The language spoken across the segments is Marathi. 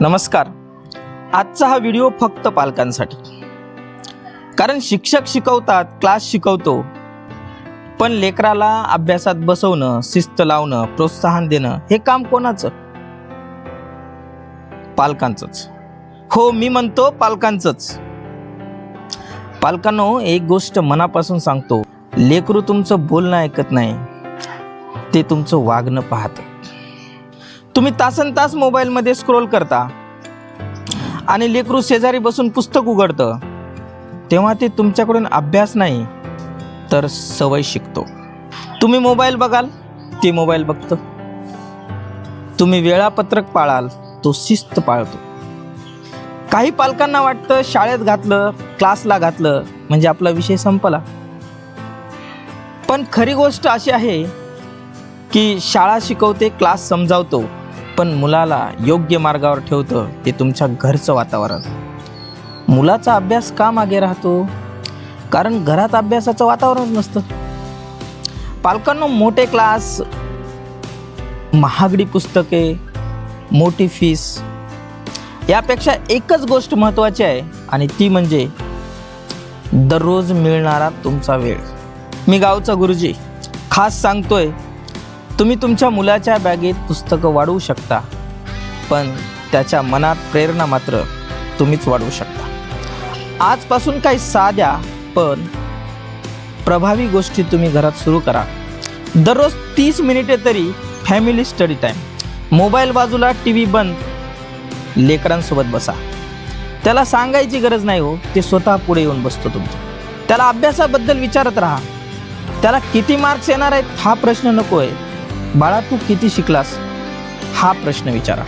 नमस्कार. आजचा हा व्हिडिओ फक्त पालकांसाठी. कारण शिक्षक शिकवतात क्लास शिकवतो. पण लेकराला अभ्यासात बसवणं शिस्त लावणं प्रोत्साहन देणं हे काम कोणाचं? पालकांचंच. हो मी म्हणतो पालकांचंच. पालकांनो एक गोष्ट मनापासून सांगतो. लेकरू तुमचं बोलणं ऐकत नाही. ते तुमचं वागणं पाहतं. तुम्ही तासन तास मोबाईलमध्ये स्क्रोल करता. आणि लेकरू शेजारी बसून पुस्तक उघडतं. तेव्हा ते तुमच्याकडून अभ्यास नाही तर सवय शिकतो. तुम्ही मोबाईल बघाल ते मोबाईल बघतं. तुम्ही वेळापत्रक पाळाल तो शिस्त पाळतो. काही पालकांना वाटतं शाळेत घातलं क्लासला घातलं म्हणजे आपला विषय संपला. पण खरी गोष्ट अशी आहे की शाळा शिकवते क्लास समजावतो. पण मुलाला योग्य मार्गावर ठेवतं ते तुमच्या घरचं वातावरण. मुलाचा अभ्यास का मागे राहतो? कारण घरात अभ्यासाचं वातावरण नसतं. पालकांना मोठे क्लास महागडी पुस्तके मोठी फीस यापेक्षा एकच गोष्ट महत्त्वाची आहे आणि ती म्हणजे दररोज मिळणारा तुमचा वेळ. मी गावचा गुरुजी खास सांगतोय तुम्ही तुमच्या मुलाच्या बॅगेत पुस्तकं वाढवू शकता पण त्याच्या मनात प्रेरणा मात्र तुम्हीच वाढवू शकता. आजपासून काही साध्या पण प्रभावी गोष्टी तुम्ही घरात सुरू करा. दररोज तीस मिनिटे तरी फॅमिली स्टडी टाईम मोबाईल बाजूला टी व्ही बंद लेकरांसोबत बसा. त्याला सांगायची गरज नाही हो ते स्वतः पुढे येऊन बसतो तुमच्या त्याला अभ्यासाबद्दल विचारत राहा. त्याला किती मार्क्स येणार आहेत हा प्रश्न नको आहे बाळा तू किती शिकलास? हा प्रश्न विचारा.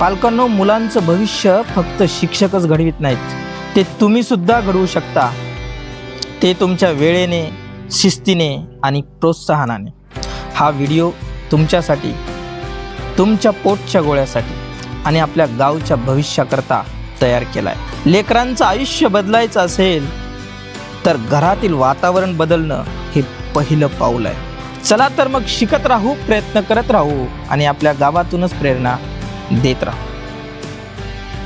पालकांनो मुलांचं भविष्य फक्त शिक्षकच घडवित नाहीत. ते तुम्ही सुद्धा घडवू शकता. ते तुमच्या वेळेने शिस्तीने आणि प्रोत्साहनाने. हा व्हिडिओ तुमच्यासाठी तुमच्या पोटच्या गोळ्यासाठी आणि आपल्या गावच्या भविष्याकरता तयार केला आहे लेकरांचं आयुष्य बदलायचं असेल तर घरातील वातावरण बदलणं हे पहिलं पाऊल आहे. चला तर मग शिकत राहू प्रयत्न करत राहू आणि आपल्या गावातूनच प्रेरणा देत राहू.